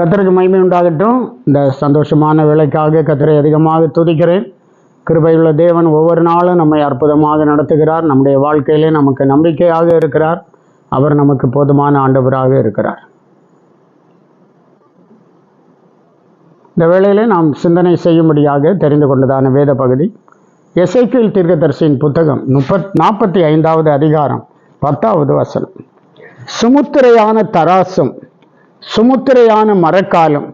கத்தருக்கு மகிமை உண்டாகட்டும் இந்த சந்தோஷமான வேலைக்காக கத்தரை அதிகமாக துதிக்கிறேன். கிருபையுள்ள தேவன் ஒவ்வொரு நாளும் நம்மை அற்புதமாக நடத்துகிறார். நம்முடைய வாழ்க்கையிலே நமக்கு நம்பிக்கையாக இருக்கிறார். அவர் நமக்கு போதுமான ஆண்டவராக இருக்கிறார். இந்த வேளையிலே நாம் சிந்தனை செய்யும்படியாக தெரிந்து கொண்டதான வேத பகுதி. எசைக்கில் தீர்க்கதரிசியின் புத்தகம் முப்பத் நாற்பத்தி ஐந்தாவது அதிகாரம் பத்தாவது வசனம். சுமுத்திரையான தராசும் சுமுத்திரையான மரக்காலும்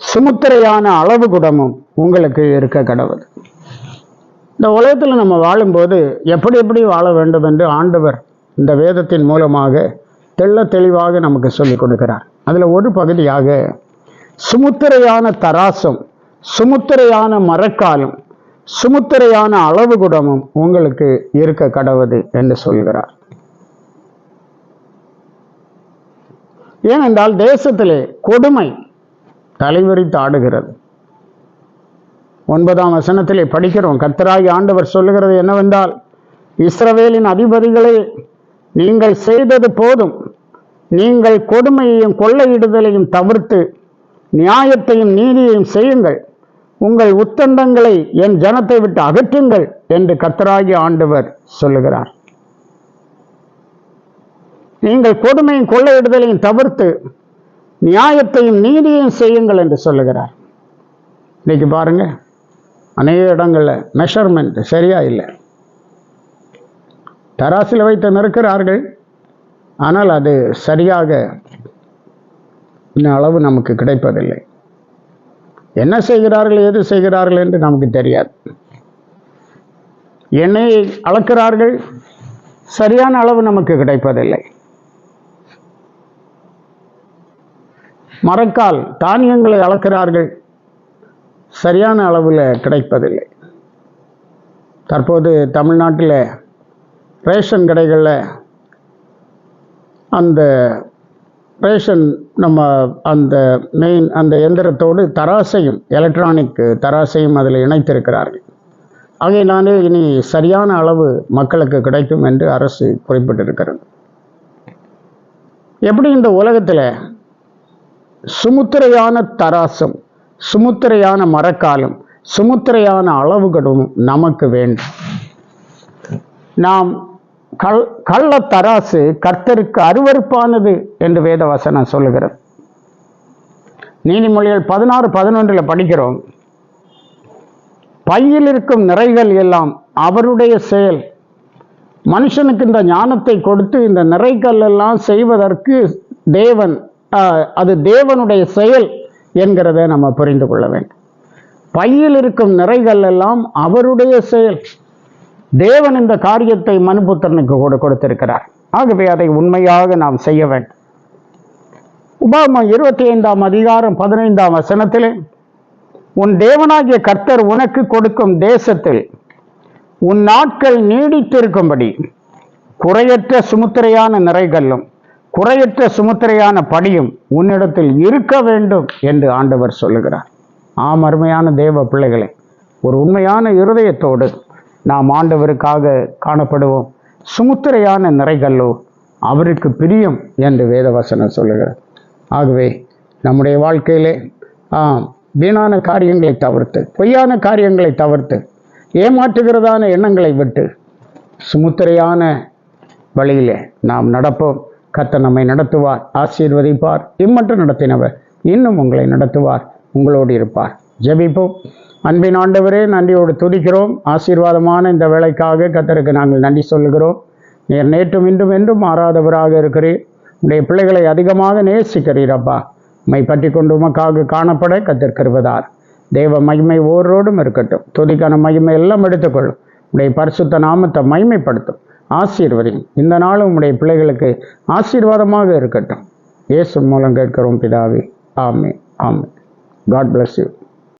சுமுத்திரையான அளவு குடமும் உங்களுக்கு இருக்க கடவுள். இந்த உலகத்தில் நம்ம வாழும்போது எப்படி எப்படி வாழ வேண்டும் என்று ஆண்டவர் இந்த வேதத்தின் மூலமாக தெள்ள தெளிவாக நமக்கு சொல்லிக் கொடுக்கிறார். அதில் ஒரு பகுதியாக சுமுத்திரையான தராசும் சுமுத்திரையான மரக்காலும் சுமுத்திரையான அளவு குடமும் உங்களுக்கு இருக்க கடவுது என்று சொல்கிறார். ஏனென்றால் தேசத்திலே கொடுமை தலைவிரித்து ஆடுகிறது. ஒன்பதாம் வசனத்திலே படிக்கிறோம். கத்தராகி ஆண்டவர் சொல்லுகிறது என்னவென்றால் இஸ்ரவேலின் அதிபதிகளே நீங்கள் செய்தது போதும். நீங்கள் கொடுமையையும் கொள்ளையிடுதலையும் தவிர்த்து நியாயத்தையும் நீதியையும் செய்யுங்கள். உங்கள் உத்தண்டங்களை என் ஜனத்தை விட்டு அகற்றுங்கள் என்று கத்தராகி ஆண்டவர் சொல்லுகிறார். நீங்கள் கொடுமையும் கொள்ளையிடுதலையும் தவிர்த்து நியாயத்தையும் நீதியையும் செய்யுங்கள் என்று சொல்லுகிறார். இன்னைக்கு பாருங்க அநேக இடங்களில் மெஷர்மெண்ட் சரியா இல்லை. தராசில் வைத்து நிற்கிறார்கள் ஆனால் அது சரியாக இன்னும் அளவு நமக்கு கிடைப்பதில்லை. என்ன செய்கிறார்கள் எது செய்கிறார்கள் என்று நமக்கு தெரியாது. எண்ணெயை அளக்கிறார்கள் சரியான அளவு நமக்கு கிடைப்பதில்லை. மரக்கால் தானியங்களை அளக்கிறார்கள். சரியான அளவில் கிடைப்பதில்லை. தற்போது தமிழ்நாட்டில் ரேஷன் கடைகளில் அந்த ரேஷன் நம்ம அந்த மெயின் அந்த எந்திரத்தோடு தராசையும் எலக்ட்ரானிக் தராசையும் அதில் இணைத்திருக்கிறார்கள். ஆகையினாலே இனி சரியான அளவு மக்களுக்கு கிடைக்கும் என்று அரசு குறிப்பிட்டிருக்கிறது. எப்படி இந்த உலகத்தில் சுமுத்திரையான தராசும் சுமுத்திரையான மரக்காலம் சுமுத்திரையான அளவுகளும் நமக்கு வேண்டும். நாம் கல் கள்ள தராசு கர்த்தருக்கு அருவருப்பானது என்று வேதவசனம் சொல்லுகிறது. நீதிமொழிகள் பதினாறு பதினொன்றில் படிக்கிறோம். பையில் இருக்கும் நிறைகள் எல்லாம் அவருடைய செயல். மனுஷனுக்கு இந்த ஞானத்தை கொடுத்து இந்த நிறைகள் எல்லாம் செய்வதற்கு தேவன் அது தேவனுடைய செயல் என்கிறதை நம்ம புரிந்து கொள்ள வேண்டும். பையில் இருக்கும் நிறைகள் எல்லாம் அவருடைய செயல். தேவன் இந்த காரியத்தை மனுபுத்திரனுக்கு கூட கொடுத்திருக்கிறார். ஆகவே அதை உண்மையாக நாம் செய்ய வேண்டும். உபாமா இருபத்தி ஐந்தாம் அதிகாரம் பதினைந்தாம் வசனத்திலே உன் தேவனாகிய கர்த்தர் உனக்கு கொடுக்கும் தேசத்தில் உன் நாட்கள் நீடித்திருக்கும்படி குறையற்ற சுமுத்திரையான நிறைகளும் குறையற்ற சுமுத்திரையான படியும் உன்னிடத்தில் இருக்க வேண்டும் என்று ஆண்டவர் சொல்லுகிறார். ஆம் அருமையான தேவ பிள்ளைகளே ஒரு உண்மையான இருதயத்தோடு நாம் ஆண்டவருக்காக காணப்படுவோம். சுமுத்திரையான நிறைகளோ அவருக்கு பிரியம் என்று வேதவசனம் சொல்லுகிறார் ஆகவே நம்முடைய வாழ்க்கையிலே ஆம், வீணான காரியங்களை தவிர்த்து பொய்யான காரியங்களை தவிர்த்து ஏமாற்றுகிறதான எண்ணங்களை விட்டு சுமுத்திரையான வழியிலே நாம் நடப்போம். கத்த நம்மை நடத்துவார் ஆசீர்வதிப்பார் இம்மட்டும் நடத்தினவர் இன்னும் உங்களை நடத்துவார் உங்களோடு இருப்பார். ஜபிப்போம். அன்பின் ஆண்டவரே நன்றியோடு துதிக்கிறோம். ஆசீர்வாதமான இந்த வேலைக்காக கத்தருக்கு நாங்கள் நன்றி சொல்லுகிறோம். நீர் நேற்றும் இன்றும் என்றும் மாறாதவராக இருக்கிறீர். உடைய பிள்ளைகளை அதிகமாக நேசிக்கிறீரப்பா உம்மை பற்றி கொண்டு உமக்காக காணப்பட கத்திருக்கிறவதார் தேவ மகிமை ஓரோடும் இருக்கட்டும். துதிக்கான மகிமை எல்லாம் எடுத்துக்கொள்ளும். உடைய பரிசுத்த நாமத்தை மகிமைப்படுத்தும். ஆசீர்வதியும். இந்த நாளும் உம்முடைய பிள்ளைகளுக்கு ஆசீர்வாதமாக இருக்கட்டும். இயேசு மூலம் கேட்கிறோம் பிதாவே. ஆமே ஆமே காட் பிளஸ் யூ